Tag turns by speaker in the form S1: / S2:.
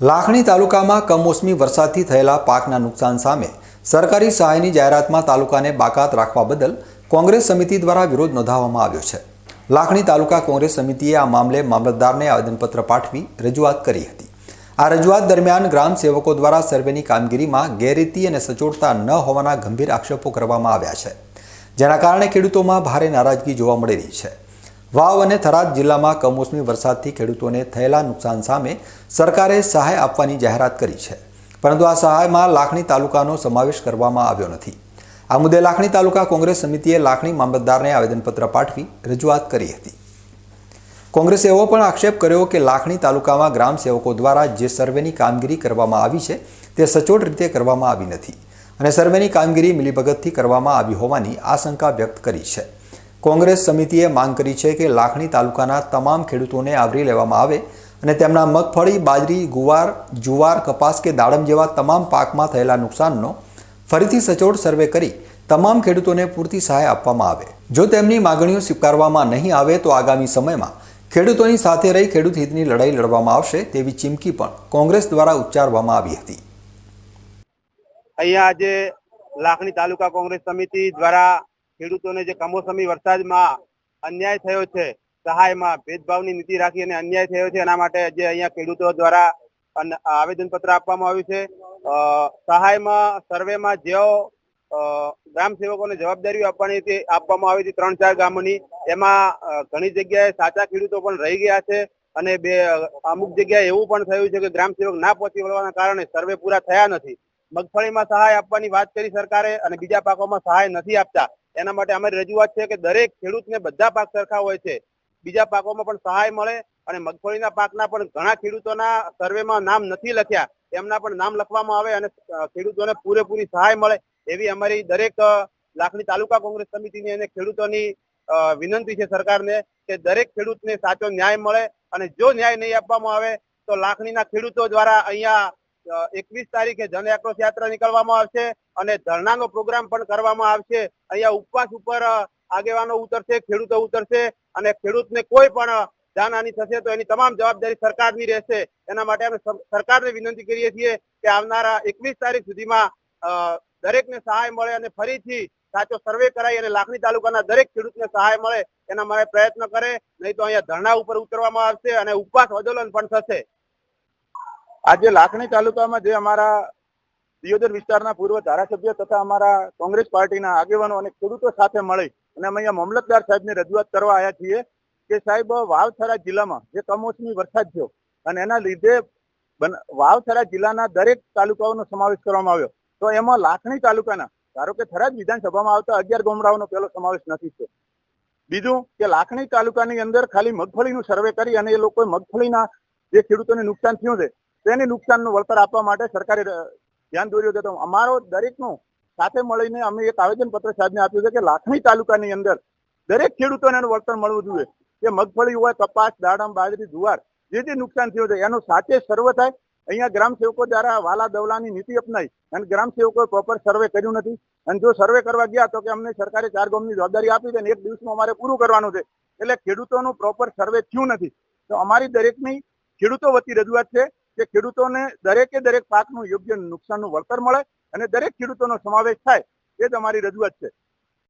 S1: લાખણી તાલુકામાં કમોસમી વરસાદથી થયેલા પાકના નુકસાન સામે સરકારી સહાયની જાહેરાતમાં તાલુકાને બાકાત રાખવા બદલ કોંગ્રેસ સમિતિ દ્વારા વિરોધ નોંધાવવામાં આવ્યો છે. લાખણી તાલુકા કોંગ્રેસ સમિતિએ આ મામલે મામલતદારને આવેદનપત્ર પાઠવી રજૂઆત કરી હતી. આ રજૂઆત દરમિયાન ગ્રામ સેવકો દ્વારા સર્વેની કામગીરીમાં ગેરરીતિ અને સચોટતા ન હોવાના ગંભીર આક્ષેપો કરવામાં આવ્યા છે. જેના કારણે ખેડૂતોમાં ભારે નારાજગી જોવા મળી રહી છે. વાવ અને થરાદ જિલ્લામાં કમોસમી વરસાદથી ખેડૂતોને થયેલા નુકસાન સામે સરકારે સહાય આપવાની જાહેરાત કરી છે. પરંતુ આ સહાયમાં લાખણી તાલુકાનો સમાવેશ કરવામાં આવ્યો નથી. આ મુદ્દે લાખણી તાલુકા કોંગ્રેસ સમિતિએ લાખણી મામલતદારને આવેદનપત્ર પાઠવી રજૂઆત કરી હતી. કોંગ્રેસે એવો પણ આક્ષેપ કર્યો કે લાખણી તાલુકામાં ગ્રામ સેવકો દ્વારા જે સર્વેની કામગીરી કરવામાં આવી છે, તે સચોટ રીતે કરવામાં આવી નથી. અને સર્વેની કામગીરી મિલીભગતથી કરવામાં આવી હોવાની આશંકા વ્યક્ત કરી છે. કોંગ્રેસ સમિતિએ માંગ કરી છે કે લાખણી તાલુકાના તમામ ખેડૂતોને આવરી લેવામાં આવે અને તેમના મગફળી, બાજરી, ગુવાર, જુવાર, કપાસ કે દાડમ જેવા તમામ પાકમાં થયેલા નુકસાનનો ફરીથી સચોટ સર્વે કરી તમામ ખેડૂતોને પૂરતી સહાય આપવામાં આવે. જો તેમની માગણીઓ સ્વીકારવામાં નહીં આવે તો આગામી સમયમાં ખેડૂતોની સાથે રહી ખેડૂત હિતની લડાઈ લડવામાં આવશે તેવી ચીમકી પણ કોંગ્રેસ દ્વારા ઉચ્ચારવામાં આવી હતી.
S2: અહીંયા આજે લાખણી તાલુકા કોંગ્રેસ સમિતિ દ્વારા ખેડૂતોને જે કમોસમી વરસાદમાં અન્યાય થયો છે, સહાયમાં ભેદભાવની નીતિ રાખી અને અન્યાય થયો છે, એના માટે જે અહીંયા ખેડૂતો દ્વારા આવેદન પત્ર આપવામાં આવ્યું છે. સહાયમાં, સર્વેમાં જેઓ ગ્રામ સેવકોને જવાબદારીઓ આપવાની હતી આપવામાં આવી હતી ત્રણ ચાર ગામોની, એમાં ઘણી જગ્યાએ સાચા ખેડૂતો પણ રહી ગયા છે અને બે, અમુક જગ્યાએ એવું પણ થયું છે કે ગ્રામ સેવક ના પહોંચી વળવાના કારણે સર્વે પૂરા થયા નથી. મગફળીમાં સહાય આપવાની વાત કરી સરકારે અને બીજા પાકોમાં સહાય નથી આપતા. એના માટે અમારી રજૂઆત છે કે દરેક ખેડૂતને બધા પાક સરખા હોય છે. બીજા પાકોમાં પણ સહાય મળે અને મગફળીના પાકના પણ ઘણા ખેડૂતોના સર્વેમાં નામ નથી લખ્યા. એમના પણ નામ લખવામાં આવે અને ખેડૂતોને પૂરેપૂરી સહાય મળે એવી અમારી દરેક લાખણી તાલુકા કોંગ્રેસ સમિતિની અને ખેડૂતોની વિનંતી છે સરકારને કે દરેક ખેડૂતને સાચો ન્યાય મળે અને જો ન્યાય નહીં આપવામાં આવે તો લાખણીના ખેડૂતો દ્વારા અહીંયા એકવીસ તારીખે જન આક્રોશ યાત્રા નીકળવામાં આવશે અને ધરણાનો પ્રોગ્રામ પણ કરવામાં આવશે. અહીંયા ઉપવાસ ઉપર આગેવાનો ઉતરશે, ખેડૂતો ઉતરશે અને ખેડૂતને કોઈ પણ જાનહાની થશે તો એની તમામ જવાબદારી સરકારની રહેશે. એના માટે અમે સરકારને વિનંતી કરીએ છીએ કે આવનારા એકવીસ તારીખ સુધીમાં દરેકને સહાય મળે અને ફરીથી સાચો સર્વે કરાઈ અને લાખણી તાલુકાના દરેક ખેડૂતને સહાય મળે એના માટે પ્રયત્ન કરે. નહીં તો અહીંયા ધરણા ઉપર ઉતરવામાં આવશે અને ઉપવાસ આંદોલન પણ થશે. આજે લાખણી તાલુકામાં જે અમારા દિયોદર વિસ્તારના પૂર્વ ધારાસભ્ય તથા અમારા કોંગ્રેસ પાર્ટીના આગેવાનો અને ખેડૂતો સાથે મળી અને અમે અહીંયા મામલતદાર સાહેબને રજૂઆત કરવા આવ્યા છીએ કે સાહેબ, વાવથરા જિલ્લામાં જે કમોસમી વરસાદ થયો અને એના લીધે વાવથરા જિલ્લાના દરેક તાલુકાઓનો સમાવેશ કરવામાં આવ્યો. તો એમાં લાખણી તાલુકાના, ધારો કે થરાદ વિધાનસભામાં આવતા અગિયાર ગામડાઓનો પહેલો સમાવેશ નથી થયો. બીજું કે લાખણી તાલુકાની અંદર ખાલી મગફળીનું સર્વે કરી અને એ લોકોએ મગફળીના જે ખેડૂતોને નુકસાન થયું છે તેને નુકસાનનું વળતર આપવા માટે સરકારે ધ્યાન દોર્યું હતું અમારો દરેકનું સાથે મળીને અમે એક આવેદન પત્ર સાહેબને આપ્યું છે કે લાખણી તાલુકાની અંદર દરેક ખેડૂતોને એનું વળતર મળવું જોઈએ. કે મગફળી હોય, કપાસ, દાડમ, બાજરી, જુવાર, જે જે નુકસાન થયું છે, એનું સાચે સર્વ થાય. અહીંયા ગ્રામ સેવકો દ્વારા વાલા દવલાની નીતિ અપનાવી અને ગ્રામ સેવકોએ પ્રોપર સર્વે કર્યું નથી. અને જો સર્વે કરવા ગયા તો કે અમને સરકારે ચાર ગામની જવાબદારી આપી છે અને એક દિવસમાં અમારે પૂરું કરવાનું છે. એટલે ખેડૂતોનું પ્રોપર સર્વે થયું નથી. તો અમારી દરેકની ખેડૂતો વતી રજૂઆત છે. કે ખેડૂતોને દરેકે દરેક પાકનું યોગ્ય નુકસાનનું વળતર મળે અને દરેક ખેડૂતોનો સમાવેશ થાય, એ જ અમારી રજૂઆત છે.